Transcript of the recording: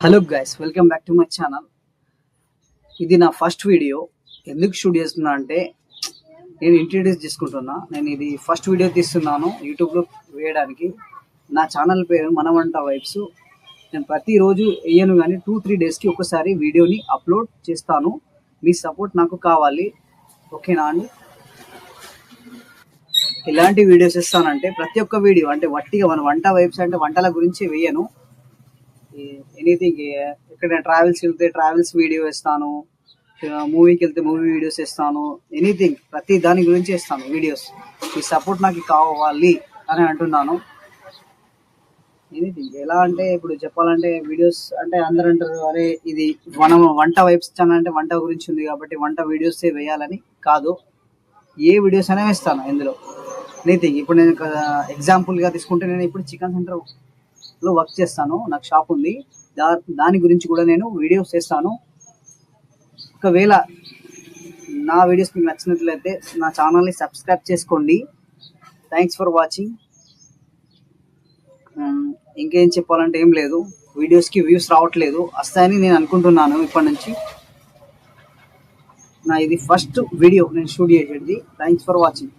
Hello guys welcome back to my channel ఇది నా first video ఎందుకు షూట్ చేస్తున్నా అంటే నేను ఇంట్రడ్యూస్ చేసుకుంటున్నా. నేను ఇది ఫస్ట్ వీడియో తీస్తున్నాను యూట్యూబ్లో వేయడానికి. నా ఛానల్ పేరు మన వంట వైబ్స్ నేను ప్రతిరోజు వేయను కానీ టూ త్రీ డేస్కి ఒకసారి వీడియోని అప్లోడ్ చేస్తాను. మీ సపోర్ట్ నాకు కావాలి. ఓకేనా అండి? ఎలాంటి వీడియోస్ ఇస్తానంటే ప్రతి ఒక్క వీడియో అంటే వట్టిగా మన వంట వైబ్స్ అంటే వంటల గురించి వేయను. ఎనీథింగ్ ఎక్కడ ట్రావెల్స్ వెళ్తే ట్రావెల్స్ వీడియో ఇస్తాను మూవీకి వెళ్తే మూవీ వీడియోస్ ఇస్తాను ఎనీథింగ్ ప్రతి దాని గురించి ఇస్తాను వీడియోస్ మీ సపోర్ట్ నాకు కావాలి అని అంటున్నాను. ఎనీథింగ్ ఎలా అంటే ఇప్పుడు చెప్పాలంటే వీడియోస్ అంటే అందరు అంటారు అరే ఇది మనం వంట వైబ్స్ ఛానల్ అంటే వంట గురించి ఉంది కాబట్టి వంట వీడియోస్ వేయాలని? కాదు. ఏ వీడియోస్ అయినా వేస్తాను ఇందులో. ఎనీథింగ్ ఇప్పుడు నేను ఎగ్జాంపుల్గా తీసుకుంటే నేను ఇప్పుడు చికెన్ సెంటర్ లో వర్క్ చేస్తాను. నాకు షాప్ ఉంది. దా దాని గురించి కూడా నేను వీడియోస్ చేస్తాను. ఒకవేళ నా వీడియోస్ మీకు నచ్చినట్లయితే నా ఛానల్ని సబ్స్క్రైబ్ చేసుకోండి. థ్యాంక్స్ ఫర్ వాచింగ్ ఇంకేం చెప్పాలంటే ఏం లేదు. వీడియోస్కి వ్యూస్ రావట్లేదు. వస్తాయని నేను అనుకుంటున్నాను ఇప్పటి నుంచి నా ఇది ఫస్ట్ వీడియో నేను షూట్ చేసేది. Thanks for watching